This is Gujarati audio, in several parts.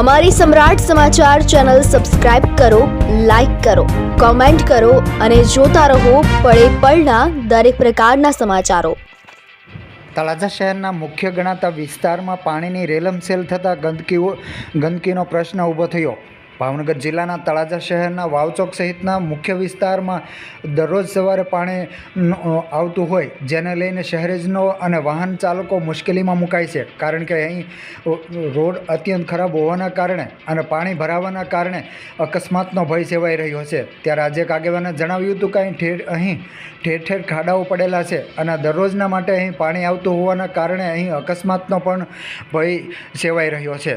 અમારી સમ્રાટ સમાચાર ચેનલ સબસ્ક્રાઇબ કરો, લાઇક કરો, કોમેન્ટ કરો અને જોતા રહો પળે પળના દરેક પ્રકારના સમાચારો. તળાજા શહેરના મુખ્ય ગણાતા વિસ્તારમાં પાણીની રેલમસેલ થતાં ગંદકીઓ ગંદકીનો પ્રશ્ન ઊભો થયો. ભાવનગર જિલ્લાના તળાજા શહેરના વાવચોક સહિતના મુખ્ય વિસ્તારમાં દરરોજ સવારે પાણી આવતું હોય, જેને લઈને શહેરીજનો અને વાહન ચાલકો મુશ્કેલીમાં મુકાય છે. કારણ કે અહીં રોડ અત્યંત ખરાબ હોવાના કારણે અને પાણી ભરાવાના કારણે અકસ્માતનો ભય સેવાઈ રહ્યો છે. ત્યારે આજે કાગેવાને જણાવ્યું હતું કે અહીં ઠેર અહીં ઠેર ઠેર ખાડાઓ પડેલા છે અને દરરોજના માટે અહીં પાણી આવતું હોવાના કારણે અહીં અકસ્માતનો પણ ભય સેવાઈ રહ્યો છે.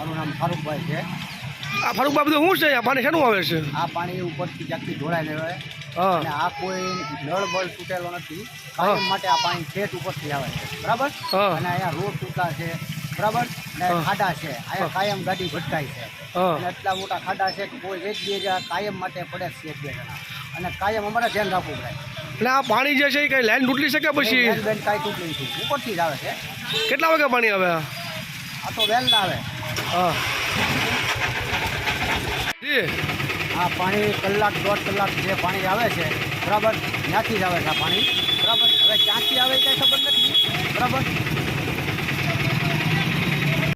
મારું નામ ફારૂકભાઈ છે. આ ફારૂક બધું શું છે? આ પાણી શેનું આવે છે? આ પાણી ઉપરથી જાતથી ઢોળાઈને આવે અને આ કોઈ નળ બળ તૂટેલો નથી. કાયમ માટે આ પાણી ખેત ઉપરથી આવે છે. બરાબર. અને અહીંયા રોડ તૂટા છે. બરાબર? ને ખાડા છે. અહીંયા કાયમ ગાડી ભટકાય છે. અને એટલા મોટા ખાડા છે કે કોઈ એક બે જણા કાયમ માટે પડે છે એક બે જણા. અને કાયમ અમારે ધ્યાન રાખવું પડે. એટલે આ પાણી જે છે એ કઈ લાઈન તૂટલી છે કે પછી? બેન કાંઈ તૂટલી નથી. ઉપરથી જ આવે છે. કેટલા વાગે પાણી આવે આ? આ તો વેલ ના આવે. હા. આ પાણી કલાક દોઢ કલાક જે પાણી આવે છે, બરાબર, ત્યાંથી જ આવે છે આ પાણી. બરાબર, હવે ક્યાંથી આવે કાંઈ ખબર નથી. બરાબર?